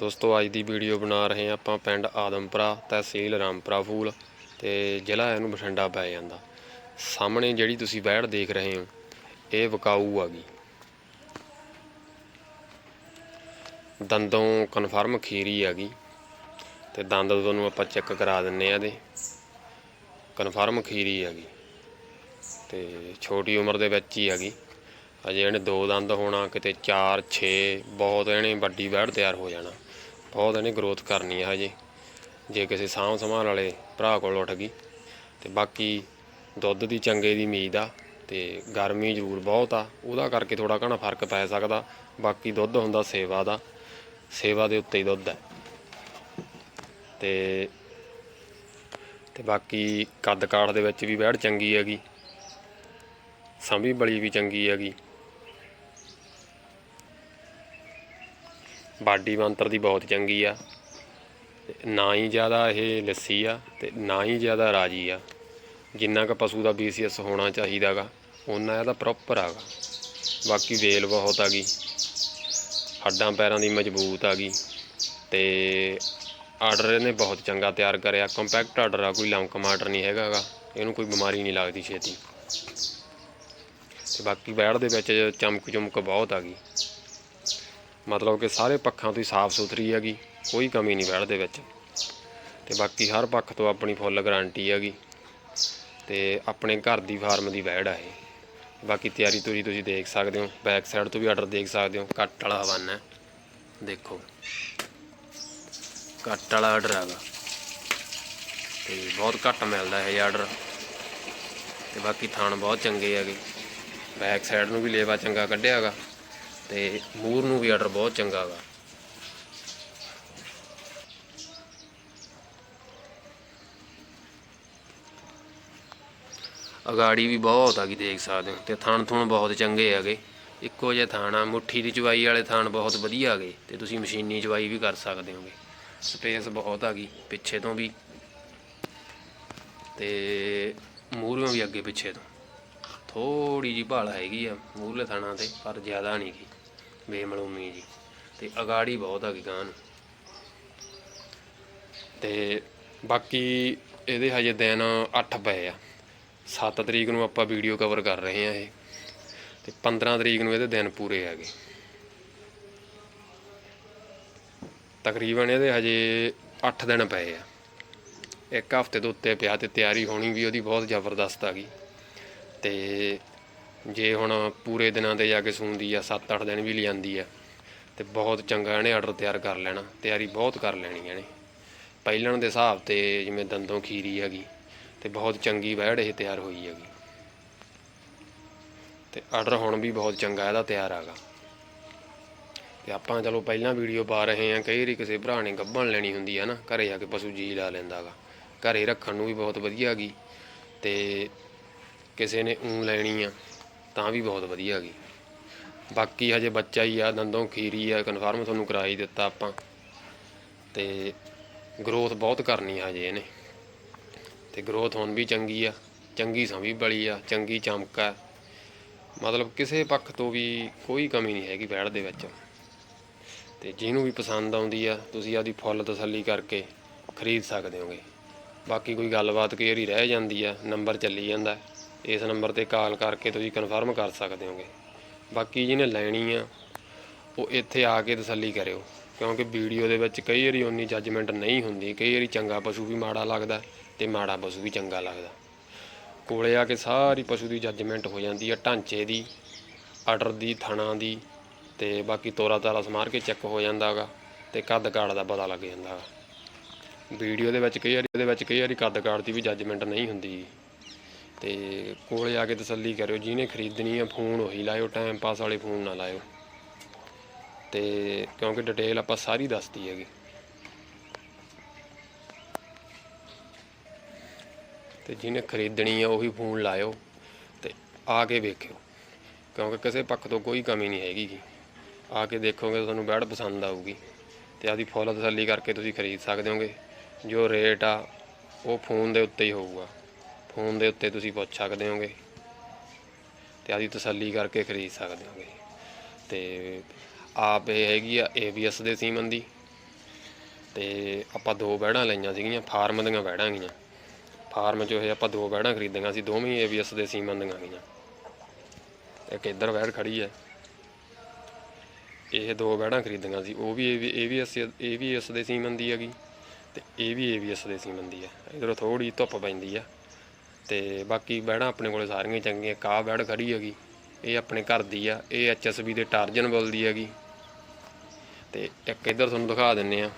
ਦੋਸਤੋ, ਅੱਜ ਦੀ ਵੀਡੀਓ ਬਣਾ ਰਹੇ ਹਾਂ ਆਪਾਂ ਪਿੰਡ ਆਦਮਪੁਰਾ, ਤਹਿਸੀਲ ਰਾਮਪੁਰਾ ਫੂਲ ਤੇ ਜ਼ਿਲ੍ਹਾ ਇਹਨੂੰ ਬਠਿੰਡਾ ਪੈ ਜਾਂਦਾ। ਸਾਹਮਣੇ ਜਿਹੜੀ ਤੁਸੀਂ ਵੈੜ ਦੇਖ ਰਹੇ ਹੋ, ਇਹ ਵਿਕਾਊ ਆ ਗਈ। ਦੰਦੋਂ ਕਨਫਰਮ ਖੀਰੀ ਆ ਗਈ ਤੇ ਦੰਦ ਤੁਹਾਨੂੰ ਆਪਾਂ ਚੈੱਕ ਕਰਾ ਦਿੰਨੇ ਆ ਇਹਦੇ। ਕਨਫਰਮ ਖੀਰੀ ਆ ਗਈ ਤੇ ਛੋਟੀ ਉਮਰ ਦੇ ਵਿੱਚ ਹੀ ਆ ਗਈ। ਅਜੇ ਇਹਨੇ ਦੋ ਦੰਦ ਹੋਣਾ, ਕਿਤੇ 4 6 ਬਹੁਤ ਇਹਨੇ ਵੱਡੀ ਵੈੜ ਤਿਆਰ ਹੋ ਜਾਣਾ। ਬਹੁਤ ਇਹਨੇ ਗਰੋਥ ਕਰਨੀ ਆ ਹਜੇ। ਜੇ ਕਿਸੇ ਸਾਂਭ ਸੰਭਾਲ ਵਾਲੇ ਭਰਾ ਕੋਲ ਉੱਠ ਗਈ, ਤੇ ਬਾਕੀ ਦੁੱਧ ਦੀ ਚੰਗੇ ਦੀ ਉਮੀਦ ਆ, ਤੇ ਗਰਮੀ ਜ਼ਰੂਰ ਬਹੁਤ ਆ, ਉਹਦਾ ਕਰਕੇ ਥੋੜਾ ਘਣਾ ਫ਼ਰਕ ਪੈ ਸਕਦਾ। ਬਾਕੀ ਦੁੱਧ ਹੁੰਦਾ ਸੇਵਾ ਦਾ, ਸੇਵਾ ਦੇ ਉੱਤੇ ਹੀ ਦੁੱਧ ਹੈ ਤੇ ਤੇ ਬਾਕੀ ਕੱਦ ਕਾਠ ਦੇ ਵਿੱਚ ਵੀ ਵੈੜ ਚੰਗੀ ਹੈਗੀ, ਸੰਭੀ ਬਲੀ ਵੀ ਚੰਗੀ ਹੈਗੀ। ਬਾਡੀ ਮੰਤਰ ਦੀ ਬਹੁਤ ਚੰਗੀ ਆ। ਨਾ ਹੀ ਜ਼ਿਆਦਾ ਇਹ ਲੱਸੀ ਆ ਤੇ ਨਾ ਹੀ ਜ਼ਿਆਦਾ ਰਾਜੀ ਆ। ਜਿੰਨਾ ਕ ਪਸ਼ੂ ਦਾ ਬੀਸੀਐਸ ਹੋਣਾ ਚਾਹੀਦਾਗਾ ਉਹਨਾਂ ਇਹਦਾ ਪ੍ਰੋਪਰ ਆਗਾ ਬਾਕੀ ਵੇਲ ਬਹੁਤ ਆ ਗਈ, ਹੱਡਾਂ ਪੈਰਾਂ ਦੀ ਮਜ਼ਬੂਤ ਆ ਗਈ ਤੇ ਆਰਡਰ ਇਹਨੇ ਬਹੁਤ ਚੰਗਾ ਤਿਆਰ ਕਰਿਆ। ਕੰਪੈਕਟ ਆਰਡਰ ਆ, ਕੋਈ ਲੰਕ ਮਾਟਰ ਨਹੀਂ ਹੈਗਾਗਾ ਇਹਨੂੰ ਕੋਈ ਬਿਮਾਰੀ ਨਹੀਂ ਲੱਗਦੀ ਛੇਤੀ। ਤੇ ਬਾਕੀ ਬੈੜ ਦੇ ਵਿੱਚ ਚਮਕ ਚਮਕ ਬਹੁਤ ਆ ਗਈ। ਮਤਲਬ ਕਿ ਸਾਰੇ ਪੱਖਾਂ ਤੋਂ ਹੀ ਸਾਫ਼ ਸੁਥਰੀ ਹੈਗੀ, ਕੋਈ ਕਮੀ ਨਹੀਂ ਬੈੜ ਦੇ ਵਿੱਚ। ਤੇ ਬਾਕੀ ਹਰ ਪੱਖ ਤੋਂ ਆਪਣੀ ਫੁੱਲ ਗਾਰੰਟੀ ਹੈਗੀ, ਤੇ ਆਪਣੇ ਘਰ ਦੀ ਫਾਰਮ ਦੀ ਵੈੜ ਹੈ ਇਹ। ਬਾਕੀ ਤਿਆਰੀ ਤੁਰੀ ਤੁਸੀਂ ਦੇਖ ਸਕਦੇ ਹੋ ਬੈਕ ਸਾਈਡ ਤੋਂ ਵੀ ਆਰਡਰ ਦੇਖ ਸਕਦੇ ਹੋ, ਕੱਟ ਵਾਲਾ ਹਵਾਨਾ ਹੈ। ਦੇਖੋ, ਕੱਟ ਵਾਲਾ ਆਰਡਰ ਹੈਗਾ। ਤੇ ਬਹੁਤ ਘੱਟ ਮਿਲਦਾ ਹੈ ਇਹ ਆਰਡਰ ਤੇ ਬਾਕੀ ਥਾਣ ਬਹੁਤ ਚੰਗੇ ਹੈਗੇ। ਬੈਕ ਸਾਈਡ ਨੂੰ ਵੀ ਲੇਵਾ ਚੰਗਾ ਕੱਢਿਆ ਹੈਗਾ। ਤੇ ਮੂਰ ਨੂੰ ਵੀ ਆਰਡਰ ਬਹੁਤ ਚੰਗਾ ਗਾ ਅਗਾੜੀ ਵੀ ਬਹੁਤ ਆ ਗਈ ਦੇਖ ਸਕਦੇ ਹੋ, ਤੇ ਥਣ ਥੁਣ ਬਹੁਤ ਚੰਗੇ ਹੈਗੇ। ਇੱਕੋ ਜਿਹੇ ਥਾਣਾ ਮੁੱਠੀ ਦੀ ਚਵਾਈ ਵਾਲੇ ਥਾਣ ਬਹੁਤ ਵਧੀਆ ਹੈਗੇ, ਤੇ ਤੁਸੀਂ ਮਸ਼ੀਨੀ ਚਵਾਈ ਵੀ ਕਰ ਸਕਦੇ ਹੋਗੇ। ਸਪੇਸ ਬਹੁਤ ਆ ਗਈ, ਪਿੱਛੇ ਤੋਂ ਵੀ। ਤੇ ਮੂਹਰੋਂ ਵੀ ਅੱਗੇ ਪਿੱਛੇ ਤੋਂ। ਥੋੜੀ ਜੀ ਭਾਲ ਹੈਗੀ ਆ ਮੂਹਰਲੇ ਥਾਣਾ ਤੇ, ਪਰ ਜ਼ਿਆਦਾ ਨਹੀਂ ਗੀ ਬੇਮਲੂਮੀ ਜੀ। ਤੇ ਅਗਾੜੀ ਬਹੁਤ ਆ ਗਈ ਗਾਂ ਨੂੰ। ਤੇ ਬਾਕੀ ਇਹਦੇ ਹਜੇ ਦਿਨ 8 ਪਏ ਆ। 7 ਤਰੀਕ ਨੂੰ ਆਪਾਂ ਵੀਡੀਓ ਕਵਰ ਕਰ ਰਹੇ ਆ ਇਹ। ਤੇ 15 ਤਰੀਕ ਨੂੰ ਇਹਦੇ ਦਿਨ ਪੂਰੇ ਹੈਗੇ ਤਕਰੀਬਨ ਇਹਦੇ ਹਜੇ 8 ਦਿਨ ਪਏ ਆ। ਇੱਕ ਹਫ਼ਤੇ ਤੋਂ ਉੱਤੇ ਪਿਆ ਤੇ ਤਿਆਰੀ ਹੋਣੀ ਵੀ ਉਹਦੀ ਬਹੁਤ ਜ਼ਬਰਦਸਤ ਆ ਗਈ। ਤੇ ਜੇ ਹੁਣ ਪੂਰੇ ਦਿਨਾਂ ਤੇ ਜਾ ਕੇ ਸੂੰਦੀ ਆ 7-8 ਦਿਨ ਵੀ ਲਿਆਂਦੀ ਆ, ਤੇ ਬਹੁਤ ਚੰਗਾ ਇਹਨੇ ਆਰਡਰ ਤਿਆਰ ਕਰ ਲੈਣਾ, ਤਿਆਰੀ ਬਹੁਤ ਕਰ ਲੈਣੀ ਇਹਨੇ। ਪਹਿਲਣ ਦੇ ਹਿਸਾਬ ਤੇ ਜਿਵੇਂ ਦੰਦੋਂ ਖੀਰੀ ਹੈਗੀ, ਤੇ ਬਹੁਤ ਚੰਗੀ ਵੈੜ ਇਹ ਤਿਆਰ ਹੋਈ ਹੈਗੀ। ਤੇ ਆਰਡਰ ਹੁਣ ਵੀ ਬਹੁਤ ਚੰਗਾ ਇਹਦਾ ਤਿਆਰ ਹੈਗਾ। ਤੇ ਆਪਾਂ ਚਲੋ ਪਹਿਲਾਂ ਵੀਡੀਓ ਪਾ ਰਹੇ ਹਾਂ, ਕਈ ਵਾਰੀ ਕਿਸੇ ਭਰਾ ਨੇ ਗੱਭਣ ਲੈਣੀ ਹੁੰਦੀ ਹੈ ਨਾ, ਘਰੇ ਜਾ ਕੇ ਪਸ਼ੂ ਜੀ ਲਾ ਲੈਂਦਾਗਾ ਘਰੇ ਰੱਖਣ ਨੂੰ ਵੀ ਬਹੁਤ ਵਧੀਆ ਹੈਗੀ, ਤੇ ਕਿਸੇ ਨੇ ਊਂ ਲੈਣੀ ਆ ਤਾਂ ਵੀ ਬਹੁਤ ਵਧੀਆ ਹੈਗੀ। ਬਾਕੀ ਹਜੇ ਬੱਚਾ ਹੀ ਆ, ਦੰਦੋਂ ਖੀਰੀ ਆ ਕਨਫਰਮ ਤੁਹਾਨੂੰ ਕਰਾ ਹੀ ਦਿੱਤਾ ਆਪਾਂ। ਤੇ ਗਰੋਥ ਬਹੁਤ ਕਰਨੀ ਆ ਹਜੇ ਇਹਨੇ। ਤੇ ਗਰੋਥ ਹੁਣ ਵੀ ਚੰਗੀ ਆ, ਚੰਗੀ ਸਮੀ ਬਲੀ ਆ, ਚੰਗੀ ਚਮਕ ਆ। ਮਤਲਬ ਕਿਸੇ ਪੱਖ ਤੋਂ ਵੀ ਕੋਈ ਕਮੀ ਨਹੀਂ ਹੈਗੀ ਬੈੜ ਦੇ ਵਿੱਚ। ਤੇ ਜਿਹਨੂੰ ਵੀ ਪਸੰਦ ਆਉਂਦੀ ਆ, ਤੁਸੀਂ ਆਪਦੀ ਫੁੱਲ ਤਸੱਲੀ ਕਰਕੇ ਖਰੀਦ ਸਕਦੇ ਹੋਗੇ। ਬਾਕੀ ਕੋਈ ਗੱਲਬਾਤ ਕਈ ਵਾਰੀ ਰਹਿ ਜਾਂਦੀ ਆ, ਨੰਬਰ ਚੱਲੀ ਜਾਂਦਾ। ਇਸ ਨੰਬਰ ਤੇ ਕਾਲ ਕਰਕੇ ਤੁਸੀਂ ਕਨਫਰਮ ਕਰ ਸਕਦੇ ਹੋਗੇ। ਬਾਕੀ ਜਿਹਨੇ ਲੈਣੀ ਆ, ਉਹ ਇੱਥੇ ਆ ਕੇ ਤਸੱਲੀ ਕਰਿਓ, ਕਿਉਂਕਿ ਵੀਡੀਓ ਦੇ ਵਿੱਚ ਕਈ ਵਾਰੀ ਓਨੀ ਜੱਜਮੈਂਟ ਨਹੀਂ ਹੁੰਦੀ, ਕਈ ਵਾਰੀ ਚੰਗਾ ਪਸ਼ੂ ਵੀ ਮਾੜਾ ਲੱਗਦਾ ਤੇ ਮਾੜਾ ਪਸ਼ੂ ਵੀ ਚੰਗਾ ਲੱਗਦਾ। ਕੋਲੇ ਆ ਕੇ ਸਾਰੀ ਪਸ਼ੂ ਦੀ ਜੱਜਮੈਂਟ ਹੋ ਜਾਂਦੀ ਆ, ਢਾਂਚੇ ਦੀ ਆਰਡਰ ਦੀ, ਥਣਾ ਦੀ ਤੇ ਬਾਕੀ ਤੋਰਾ ਤਾਰਾ ਸਮਾਰ ਕੇ ਚੈੱਕ ਹੋ ਜਾਂਦਾਗਾ ਤੇ ਕੱਦ ਕਾੜ ਦਾ ਪਤਾ ਲੱਗ ਜਾਂਦਾ ਵੀਡੀਓ ਦੇ ਵਿੱਚ ਕਈ ਵਾਰੀ ਦੇ ਵਿੱਚ ਕਈ ਵਾਰੀ ਕੱਦ ਕਾੜ ਦੀ ਵੀ ਜੱਜਮੈਂਟ ਨਹੀਂ ਹੁੰਦੀ। ਤੇ ਕੋਲੇ ਆ ਕੇ ਤਸੱਲੀ ਕਰਿਓ, ਜਿਹਨੇ ਖਰੀਦਣੀ ਆ ਫੋਨ ਉਹੀ ਲਾਇਓ ਟਾਈਮ ਪਾਸ ਵਾਲੇ ਫੋਨ ਨਾ ਲਾਇਓ। ਤੇ ਕਿਉਂਕਿ ਡਿਟੇਲ ਆਪਾਂ ਸਾਰੀ ਦੱਸਦੀ ਹੈਗੀ। ਤੇ ਜਿਹਨੇ ਖਰੀਦਣੀ ਆ ਉਹੀ ਫੋਨ ਲਾਇਓ ਤੇ ਆ ਕੇ ਵੇਖਿਓ। ਕਿਉਂਕਿ ਕਿਸੇ ਪੱਖ ਤੋਂ ਕੋਈ ਕਮੀ ਨਹੀਂ ਹੈਗੀ ਆ ਕੇ ਦੇਖੋਗੇ ਤੁਹਾਨੂੰ ਬੈਡ ਪਸੰਦ ਆਊਗੀ। ਤੇ ਆਦੀ ਫੁੱਲ ਤਸੱਲੀ ਕਰਕੇ ਤੁਸੀਂ ਖਰੀਦ ਸਕਦੇ ਹੋਗੇ। ਜੋ ਰੇਟ ਆ, ਉਹ ਫੋਨ ਦੇ ਉੱਤੇ ਹੀ ਹੋਊਗਾ। ਫੋਨ ਦੇ ਉੱਤੇ ਤੁਸੀਂ ਪੁੱਛ ਸਕਦੇ ਹੋਗੇ ਤੇ ਆਦੀ ਤਸੱਲੀ ਕਰਕੇ ਖਰੀਦ ਸਕਦੇ ਹੋਗੇ। ਤੇ ਆਪ ਇਹ ਹੈਗੀ ਆ ABS ਦੇ ਸੀਮਨ ਦੀ ਤੇ ਆਪਾਂ ਦੋ ਬੈੜਾਂ ਲਈਆਂ ਸੀਗੀਆਂ, ਫਾਰਮ ਦੀਆਂ ਬੈੜਾਂ ਗੀਆਂ ਫਾਰਮ 'ਚੋਂ ਇਹ ਆਪਾਂ ਦੋ ਬੈੜਾਂ ਖਰੀਦੀਆਂ ਸੀ, ਦੋਵੇਂ ਏਬੀਐਸ ਦੇ ਸੀਮਨ ਦੀਆਂ ਗੀਆਂ ਇੱਕ ਇੱਧਰ ਬੈੜ ਖੜੀ ਹੈ ਇਹ ਦੋ ਬੈੜਾਂ ਖਰੀਦੀਆਂ ਸੀ, ਉਹ ਵੀ ਏਬੀਐਸ ਏਬੀਐਸ ਦੇ ਸੀਮਨ ਦੀ ਹੈਗੀ ਤੇ ਇਹ ਵੀ ਏਬੀਐਸ ਦੇ ਸੀਮਨ ਦੀ ਹੈ ਇਧਰੋਂ ਥੋੜੀ ਧੁੱਪ ਪੈਂਦੀ ਆ। ਤੇ ਬਾਕੀ ਬੈੜਾਂ ਆਪਣੇ ਕੋਲੇ ਸਾਰੀਆਂ ਹੀ ਚੰਗੀਆਂ ਕਾ ਬੈੜ ਖੜੀ ਹੈਗੀ, ਇਹ ਆਪਣੇ ਘਰ ਦੀ ਆ, ਇਹ ਐਚਐਸਬੀ ਦੇ ਟਾਰਜਨ ਬੁੱਲ ਦੀ ਹੈਗੀ। ਤੇ ਇੱਕ ਇੱਧਰ ਤੁਹਾਨੂੰ ਦਿਖਾ ਦਿੰਨੇ ਆ,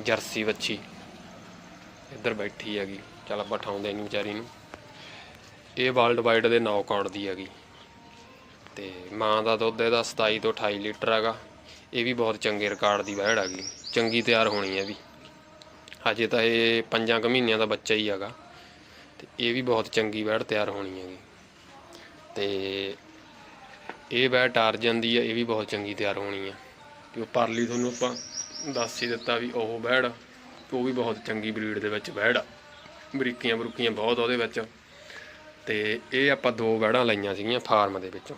ਜਰਸੀ ਵੱਛੀ। ਇੱਧਰ ਬੈਠੀ ਹੈਗੀ, ਚਲ ਆਪਾਂ ਠਾਉਂਦੇ ਨਹੀਂ ਵਿਚਾਰੀ ਨੂੰ। ਇਹ ਵਰਲਡ ਵਾਈਡ ਦੇ ਨੌਕਆਊਟ ਦੀ ਹੈਗੀ। ਤੇ ਮਾਂ ਦਾ ਦੁੱਧ ਇਹਦਾ 27 ਤੋਂ 28 ਲੀਟਰ ਹੈਗਾ। ਇਹ ਵੀ ਬਹੁਤ ਚੰਗੇ ਰਿਕਾਰਡ ਦੀ ਵਹਿੜ ਹੈਗੀ, ਚੰਗੀ ਤਿਆਰ ਹੋਣੀ ਹੈ ਵੀ। ਹਜੇ ਤਾਂ ਇਹ ਪੰਜਾਂ ਕੁ ਮਹੀਨਿਆਂ ਦਾ ਬੱਚਾ ਹੀ ਹੈਗਾ। ਤੇ ਇਹ ਵੀ ਬਹੁਤ ਚੰਗੀ ਵਹਿੜ ਤਿਆਰ ਹੋਣੀ ਹੈਗੀ। ਤੇ ਇਹ ਬੈਟ ਟਾਰਜਨ ਦੀ ਹੈ ਇਹ ਵੀ ਬਹੁਤ ਚੰਗੀ ਤਿਆਰ ਹੋਣੀ ਆ। ਕਿ ਉਹ ਪਰਲੀ ਤੁਹਾਨੂੰ ਆਪਾਂ ਦੱਸ ਹੀ ਦਿੱਤਾ ਵੀ ਉਹ ਵਹਿੜ ਉਹ ਵੀ ਬਹੁਤ ਚੰਗੀ ਬਰੀਡ ਦੇ ਵਿੱਚ ਵਹਿੜ ਆ। ਬਰੀਕੀਆਂ ਬਰੂਕੀਆਂ ਬਹੁਤ ਉਹਦੇ ਵਿੱਚ। ਤੇ ਇਹ ਆਪਾਂ ਦੋ ਵਹਿੜਾਂ ਲਈਆਂ ਸੀਗੀਆਂ ਫਾਰਮ ਦੇ ਵਿੱਚੋਂ।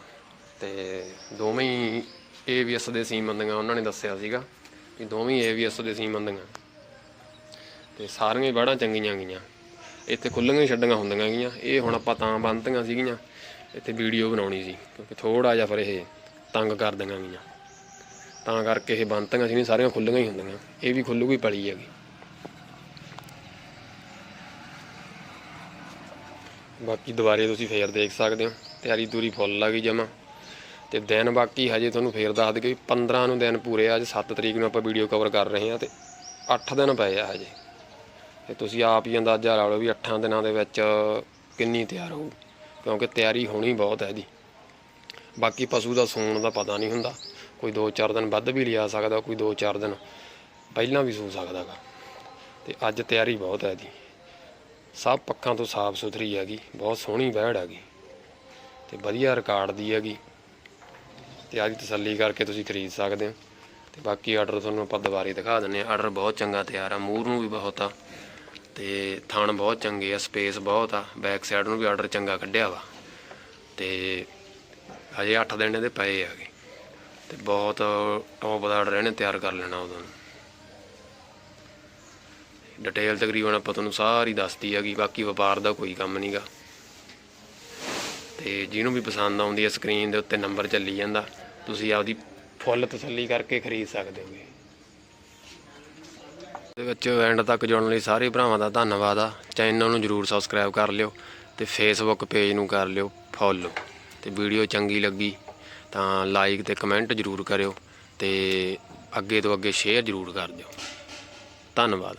ਤੇ ਦੋਵੇਂ ਹੀ ਏਵੀਐਸ ਦੇ ਸੀਮਨ ਦੀਆਂ ਉਹਨਾਂ ਨੇ ਦੱਸਿਆ ਸੀਗਾ ਕਿ ਦੋਵੇਂ ਏਵੀਐਸ ਦੇ ਸੀਮਨ ਦੀਆਂ ਤੇ ਸਾਰੀਆਂ ਹੀ ਚੰਗੀਆਂ ਗਈਆਂ। ਇੱਥੇ ਖੁੱਲੀਆਂ ਹੀ ਛੱਡੀਆਂ ਹੁੰਦੀਆਂ ਗੀਆਂ। ਇਹ ਹੁਣ ਆਪਾਂ ਤਾਂ ਬੰਨਤੀਆਂ ਸੀਗੀਆਂ, ਇੱਥੇ ਵੀਡੀਓ ਬਣਾਉਣੀ ਸੀ, ਕਿਉਂਕਿ ਥੋੜਾ ਜਿਹਾ ਫਿਰ ਇਹ ਤੰਗ ਕਰ ਦਿੰਦੀਆਂ ਗੀਆਂ। ਤਾਂ ਕਰਕੇ ਇਹ ਬੰਨਤੀਆਂ ਸੀ ਨਹੀਂ ਸਾਰੀਆਂ ਖੁੱਲੀਆਂ ਹੀ ਹੁੰਦੀਆਂ। ਇਹ ਵੀ ਖੁੱਲੂਗੀ ਪਲੀ ਹੈਗੀ। ਬਾਕੀ ਦੁਬਾਰੇ ਤੁਸੀਂ ਫੇਰ ਦੇਖ ਸਕਦੇ ਹੋ, ਤਿਆਰੀ ਤੂਰੀ ਫੁੱਲ ਆ ਗਈ ਜਮਾ। ਤੇ ਦਿਨ ਬਾਕੀ ਹਜੇ ਤੁਹਾਨੂੰ ਫੇਰ ਦੱਸ ਦਈਏ ਵੀ 15 ਨੂੰ ਦਿਨ ਪੂਰੇ ਆ, ਅੱਜ 7 ਤਰੀਕ ਨੂੰ ਆਪਾਂ ਵੀਡੀਓ ਕਵਰ ਕਰ ਰਹੇ ਹਾਂ ਤੇ 8 ਦਿਨ ਪਏ ਆ ਹਜੇ। ਤੇ ਤੁਸੀਂ ਆਪ ਹੀ ਅੰਦਾਜ਼ਾ ਲਾ ਲਓ ਵੀ 8 ਦਿਨਾਂ ਦੇ ਵਿੱਚ ਕਿੰਨੀ ਤਿਆਰ ਹੋਊ ਕਿਉਂਕਿ ਤਿਆਰੀ ਹੋਣੀ ਬਹੁਤ ਹੈ ਇਹਦੀ ਬਾਕੀ ਪਸ਼ੂ ਦਾ ਸੂਣ ਦਾ ਪਤਾ ਨਹੀਂ ਹੁੰਦਾ, ਕੋਈ 2-4 ਦਿਨ ਵੱਧ ਵੀ ਲਿਆ ਸਕਦਾ, ਕੋਈ 2-4 ਦਿਨ ਪਹਿਲਾਂ ਵੀ ਸੂ ਸਕਦਾਗਾ ਤੇ ਅੱਜ ਤਿਆਰੀ ਬਹੁਤ ਹੈ ਇਹਦੀ ਸਭ ਪੱਖਾਂ ਤੋਂ ਸਾਫ਼ ਸੁਥਰੀ ਹੈਗੀ, ਬਹੁਤ ਸੋਹਣੀ ਬੈੜ ਹੈਗੀ, ਤੇ ਵਧੀਆ ਰਿਕਾਰਡ ਦੀ ਹੈਗੀ। ਤੇ ਅੱਜ ਤਸੱਲੀ ਕਰਕੇ ਤੁਸੀਂ ਖਰੀਦ ਸਕਦੇ ਹੋ। ਤੇ ਬਾਕੀ ਆਰਡਰ ਤੁਹਾਨੂੰ ਆਪਾਂ ਦੁਬਾਰੇ ਦਿਖਾ ਦਿੰਨੇ ਆ ਆਰਡਰ ਬਹੁਤ ਚੰਗਾ ਤਿਆਰ ਆ, ਮੂਰ ਨੂੰ ਵੀ ਬਹੁਤ ਆ। ਤੇ ਥਣ ਬਹੁਤ ਚੰਗੇ ਆ, ਸਪੇਸ ਬਹੁਤ ਆ, ਬੈਕ ਸਾਈਡ ਨੂੰ ਵੀ ਆਰਡਰ ਚੰਗਾ ਕੱਢਿਆ ਵਾ। ਤੇ ਹਜੇ 8 ਦਿਨ ਇਹਦੇ ਪਏ ਹੈਗੇ। ਤੇ ਬਹੁਤ ਟੌਪ ਦਾ ਆਰਡਰ ਇਹਨੇ ਤਿਆਰ ਕਰ ਲੈਣਾ ਉਦੋਂ ਡਿਟੇਲ ਤਕਰੀਬਨ ਆਪਾਂ ਤੁਹਾਨੂੰ ਸਾਰੀ ਦੱਸਤੀ ਹੈਗੀ, ਬਾਕੀ ਵਪਾਰ ਦਾ ਕੋਈ ਕੰਮ ਨਹੀਂਗਾ ਤੇ ਜਿਹਨੂੰ ਵੀ ਪਸੰਦ ਆਉਂਦੀ ਹੈ ਸਕਰੀਨ ਦੇ ਉੱਤੇ ਨੰਬਰ ਚੱਲੀ ਜਾਂਦਾ। ਤੁਸੀਂ ਆਪਦੀ ਫੁੱਲ ਤਸੱਲੀ ਕਰਕੇ ਖਰੀਦ ਸਕਦੇ ਹੋਗੇ। ਦੇ ਵਿੱਚ ਐਂਡ ਤੱਕ ਜੁੜਨ ਲਈ ਸਾਰੇ ਭਰਾਵਾਂ ਦਾ ਧੰਨਵਾਦ ਆ। ਚੈਨਲ ਨੂੰ ਜਰੂਰ ਸਬਸਕ੍ਰਾਈਬ ਕਰ ਲਿਓ ਤੇ ਫੇਸਬੁੱਕ ਪੇਜ ਨੂੰ ਕਰ ਲਿਓ ਫੋਲੋ ਤੇ ਵੀਡੀਓ ਚੰਗੀ ਲੱਗੀ ਤਾਂ ਲਾਈਕ ਤੇ ਕਮੈਂਟ ਜਰੂਰ ਕਰਿਓ ਤੇ ਅੱਗੇ ਤੋਂ ਅੱਗੇ ਸ਼ੇਅਰ ਜਰੂਰ ਕਰ ਦਿਓ। ਧੰਨਵਾਦ।